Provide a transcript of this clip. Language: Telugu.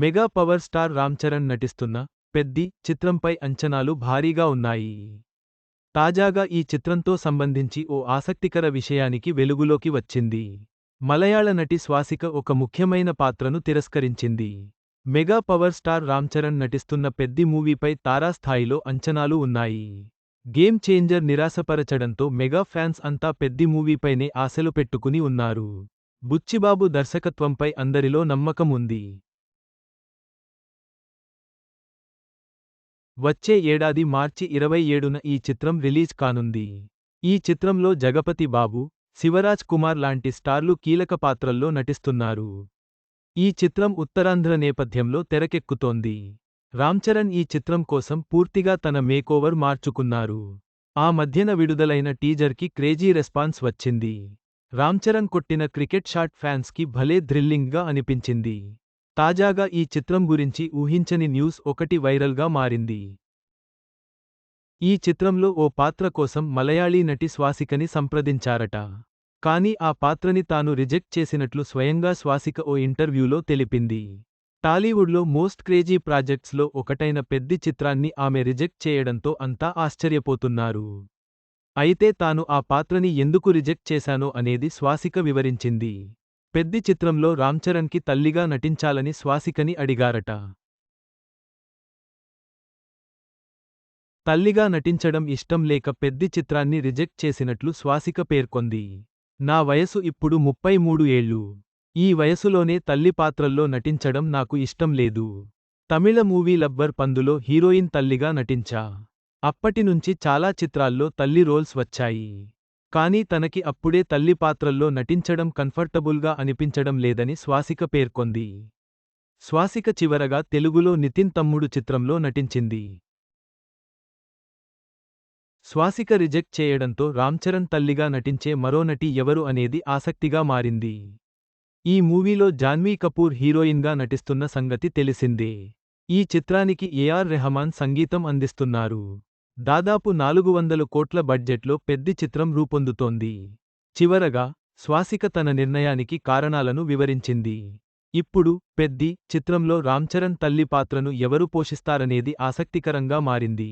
Mega power star Ram Charan నటిస్తున్న పెద్ది చిత్రంపై అంచనాలు భారీగా ఉన్నాయి. తాజాగా ఈ చిత్రంతో సంబంధించి ఓ ఆసక్తికర విషయానికి వెలుగులోకి వచ్చింది. మలయాళ నటి స్వాసిక ఒక ముఖ్యమైన పాత్రను తిరస్కరించింది. Mega power star Ram Charan నటిస్తున్న పెద్ది మూవీపై తారాస్థాయిలో అంచనాలు ఉన్నాయి. గేమ్ చేంజర్ నిరాశపరచడంతో మెగా ఫ్యాన్స్ అంతా పెద్ది మూవీపైనే ఆశలు పెట్టుకుని ఉన్నారు. బుచ్చిబాబు దర్శకత్వంపై అందరిలో నమ్మకం ఉంది. వచ్చే ఏడాది మార్చి ఇరవై ఏడున ఈ చిత్రం రిలీజ్ కానుంది. ఈ చిత్రంలో జగపతి బాబు శివరాజ్ కుమార్ లాంటి స్టార్లు కీలక పాత్రల్లో నటిస్తున్నారు. ఈ చిత్రం ఉత్తరాంధ్ర నేపథ్యంలో తెరకెక్కుతోంది. రామ్ చరణ్ ఈ చిత్రం కోసం పూర్తిగా తన మేకోవర్ మార్చుకున్నారు. ఆ మధ్యన విడుదలైన టీజర్కి క్రేజీ రెస్పాన్స్ వచ్చింది. రామ్ చరణ్ కొట్టిన క్రికెట్ షాట్ ఫ్యాన్స్కి భలే థ్రిల్లింగ్గా అనిపించింది. తాజాగా ఈ చిత్రం గురించి ఊహించని న్యూస్ ఒకటి వైరల్గా మారింది. ఈ చిత్రంలో ఓ పాత్ర కోసం మలయాళీ నటి స్వాసికని సంప్రదించారట. కానీ ఆ పాత్రని తాను రిజెక్ట్ చేసినట్లు స్వయంగా స్వాసిక ఓ ఇంటర్వ్యూలో తెలిపింది. టాలీవుడ్లో మోస్ట్ క్రేజీ ప్రాజెక్ట్స్లో ఒకటైన పెద్ది చిత్రాన్ని ఆమె రిజెక్ట్ చేయడంతో అంతా ఆశ్చర్యపోతున్నారు. అయితే తాను ఆ పాత్రని ఎందుకు రిజెక్ట్ చేశానో అనేది స్వాసిక వివరించింది. పెద్ది చిత్రంలో రామ్చరణ్కి తల్లిగా నటించాలని స్వాసికని అడిగారట. తల్లిగా నటించడం ఇష్టం లేక పెద్ది చిత్రాన్ని రిజెక్ట్ చేసినట్లు స్వాసిక పేర్కొంది. నా వయసు ఇప్పుడు ముప్పై మూడు ఏళ్ళు. ఈ వయసులోనే తల్లి పాత్రల్లో నటించడం నాకు ఇష్టం లేదు. తమిళ మూవీ లబ్బర్ పందులో హీరోయిన్ తల్లిగా నటించా. అప్పటినుంచి చాలా చిత్రాల్లో తల్లి రోల్స్ వచ్చాయి. కానీ తనకి అప్పుడే తల్లి పాత్రల్లో నటించడం కంఫర్టబుల్గా అనిపించడం లేదని స్వాసిక పేర్కొంది. స్వాసిక చివరగా తెలుగులో నితిన్ తమ్ముడు చిత్రంలో నటించింది. స్వాసిక రిజెక్ట్ చేయడంతో రామ్చరణ్ తల్లిగా నటించే మరో నటి ఎవరు అనేది ఆసక్తిగా మారింది. ఈ మూవీలో జాన్వీ కపూర్ హీరోయిన్గా నటిస్తున్న సంగతి తెలిసిందే. ఈ చిత్రానికి ఏఆర్ రెహమాన్ సంగీతం అందిస్తున్నారు. దాదాపు నాలుగు వందల కోట్ల బడ్జెట్లో పెద్ది చిత్రం రూపొందుతోంది. చివరగా స్వాసిక తన నిర్ణయానికి కారణాలను వివరించింది. ఇప్పుడు పెద్ది చిత్రంలో రామ్చరణ్ తల్లి పాత్రను ఎవరు పోషిస్తారనేది ఆసక్తికరంగా మారింది.